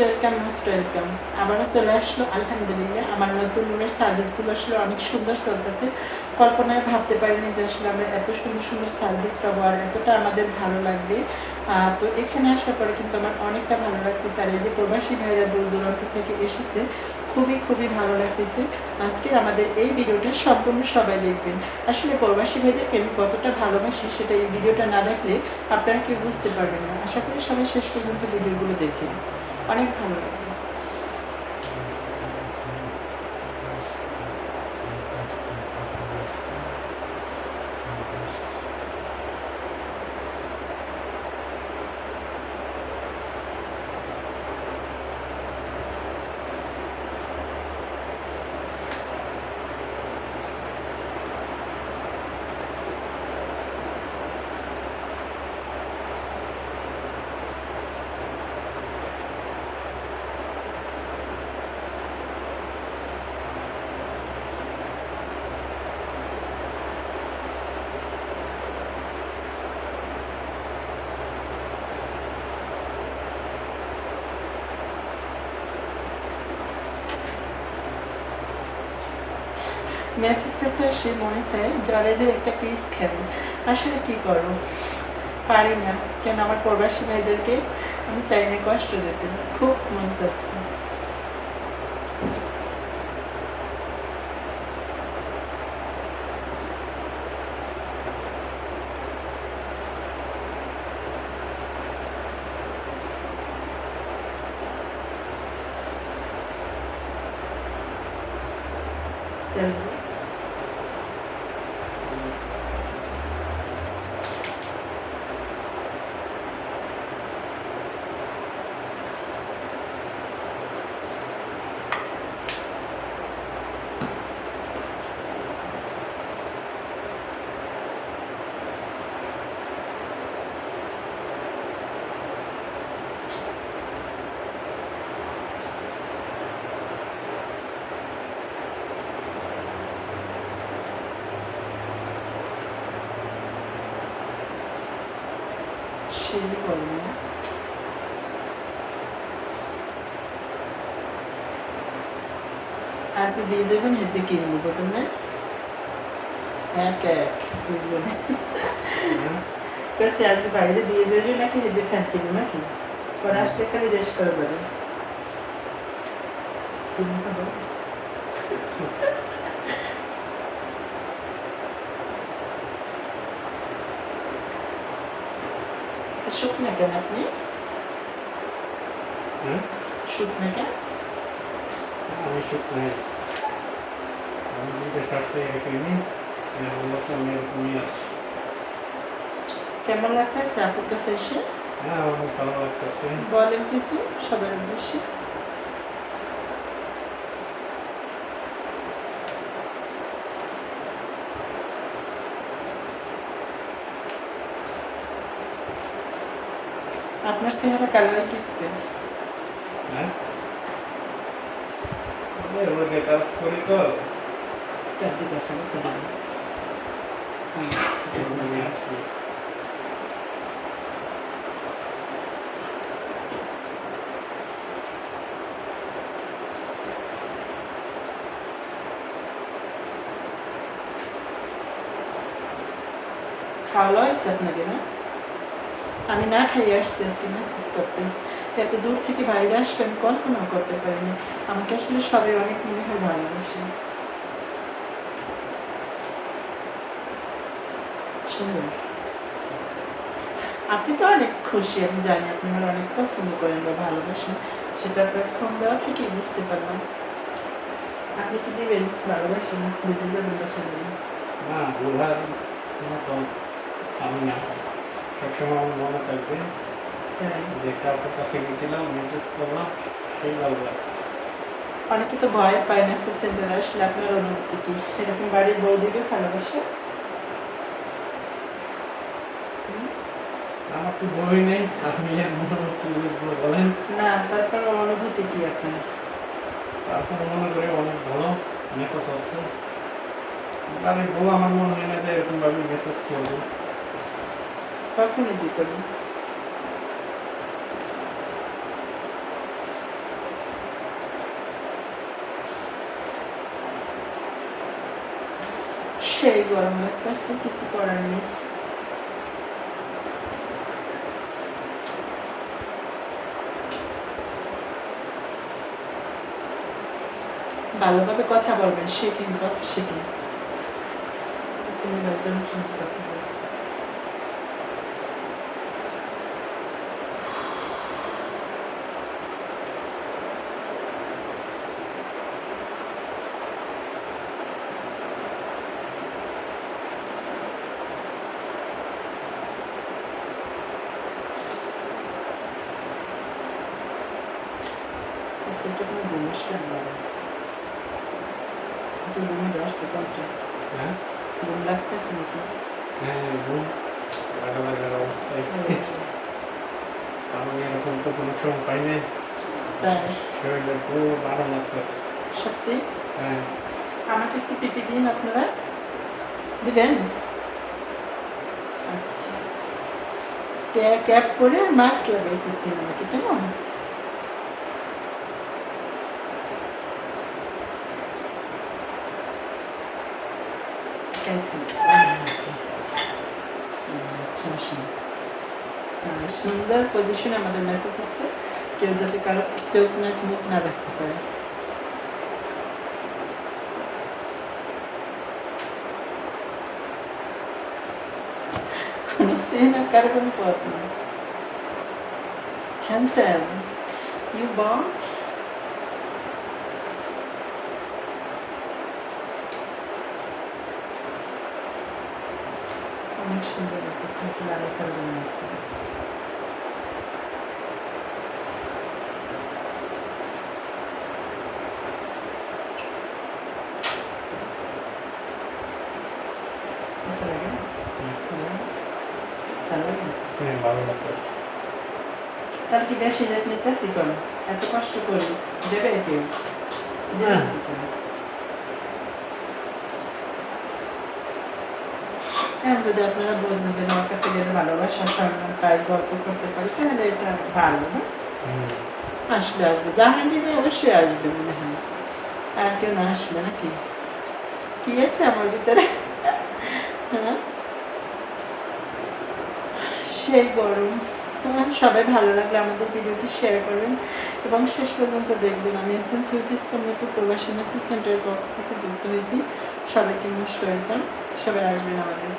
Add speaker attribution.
Speaker 1: Welcome most welcome আবারও চলে আসলো, আলহামদুলিল্লাহ। আমার নতুন রুমের সার্ভিসগুলো আসলে অনেক সুন্দর চলতেছে। কল্পনায় ভাবতে পারিনি যে আসলে আমরা এত সুন্দর সুন্দর সার্ভিস পাবো আর এতটা আমাদের ভালো লাগবে। তো এখানে আসার পরে কিন্তু আমার অনেকটা ভালো লাগতেছে। আর এই যে প্রবাসী ভাইরা দূর দূরান্ত থেকে এসেছে, খুবই খুবই ভালো লাগতেছে। আজকে আমাদের এই ভিডিওটা সম্পূর্ণ সবাই দেখবেন। আসলে প্রবাসী ভাইদেরকে আমি কতটা ভালোবাসি সেটা এই ভিডিওটা না দেখলে আপনারা কেউ বুঝতে পারবেন না। আশা করি সবাই শেষ পর্যন্ত ভিডিওগুলো দেখেন। অনেক ভালো লাগবে মেসেজটা তো সে মনে চায় জলেদের একটা পিস খেলে আসলে কি করব? পারি না, কেন আমার প্রবাসী ভাইদেরকে আমি চাই না কষ্ট দিতে খুব মন চাচ্ছে। তেল সেই বলব না আজকে দিয়ে যাবেন হেঁটে কিনবো বুঝলেন না এক এক দুজনে কাছে আজকে বাইরে দিয়ে যাবে নাকি হেঁটে ফ্যান কিনবো নাকি পরে আসলে খালি রেস্ট করা যাবে সিনেমা শুকনা কেন আপনি? শুকনা কেন
Speaker 2: আমি ঠিক নাই আমি আমি এরকমই আছি
Speaker 1: কেমন লাগতেছে আপুর কাছে এসে
Speaker 2: হ্যাঁ ভালো লাগতেছে
Speaker 1: বলেন কিছু সবার উদ্দেশ্যে আপনার চেহারা কালার কিসকে
Speaker 2: হ্যাঁ? মধ্যে কাজ করি তো।
Speaker 1: খাওয়া হয়েছে আপনাদের না আমি না খাইয়ে আসছি, আজকে মেসেজ করতে। এত দূর থেকে বাইরে আসলে আমি কল্পনাও করতে পারিনি। আমাকে আসলে সবাই অনেক মনে হয় ভালোবাসে। আপনি তো অনেক খুশি, আমি জানি আপনি অনেক পছন্দ করেন বা ভালোবাসেন। সেটা আপনার ফোন দেওয়া থেকেই বুঝতে পারলাম। আপনি কি দিবেন? ভালোবাসেন দিতে যাবেন বাসা যাবেন।
Speaker 2: না আমি না সবসময় আমার মনে থাকবে
Speaker 1: তাই
Speaker 2: যে কাউকে কাছে গেছিলাম মেসেজ করলাম সেই ভালো লাগছে।
Speaker 1: অনেকে তো ভয় পায় মেসেজ সেন্টারে আসলে আপনার অনুভূতি কি? এরকম বাড়ির বৌদিকে ভালোবাসে?
Speaker 2: আমার তো বই নেই আপনি এর বুঝব বলেন।
Speaker 1: না তারপর অনুভূতি কি আপনার?
Speaker 2: তারপর মনে করি অনেক ভালো মেসেজ হচ্ছে। বাড়ির বউ আমার মনে হয় না যে এরকম ভাবে মেসেজ করব।
Speaker 1: কখনো দিত সেই গরম ভালোভাবে কথা বলবেন শেখেন কথা শেখেন কথা বলবেন
Speaker 2: হ্যাঁ
Speaker 1: ঘুম লাগতেছে নাকি
Speaker 2: হ্যাঁ ঘুম লাগা লাগার অবস্থায় তো কোনো সময় পাই নাই
Speaker 1: তাই
Speaker 2: শরীরে খুব লাগতেছে
Speaker 1: সত্যি
Speaker 2: হ্যাঁ
Speaker 1: আমাকে একটু টিপি দিন আপনারা দিবেন আচ্ছা ক্যাপ পরে মাস্ক লাগাই করতে আমাকে কেমন সুন্দর পজিশনে আমাদের মেসেজ আছে কেউ যাতে কারও চোখ নাক মুখ না দেখতে পারে কোনো সিন আর কারও কোনো পথ অনেক সুন্দর একটু?
Speaker 2: হ্যাঁ ভালো লাগতেছে
Speaker 1: তার কি বেশি রেট নিতেছি কেন এত কষ্ট করি দেবে কেউ হ্যাঁ যদি আপনারা বোঝেন যে আমার কাছে গেলে ভালোবাসা সম্মান পাই গল্প করতে পারি তাহলে এটা ভালো না? আসলে আসবে। জাহাঙ্গীরে অবশ্যই আসবে মনে হয়। আর কেউ না নাকি? কি আছে আমার ভিতরে? হ্যাঁ? সেই গরম। সবাই ভালো লাগলে আমাদের ভিডিওটি শেয়ার করবেন। এবং শেষ পর্যন্ত দেখবেন আমি এস এম সুইট ইসলাম প্রবাসী মেসেজ সেন্টারের পক্ষ থেকে যুক্ত হয়েছি। সবাইকে ওয়েলকাম। সবাই আসবেন আমাদের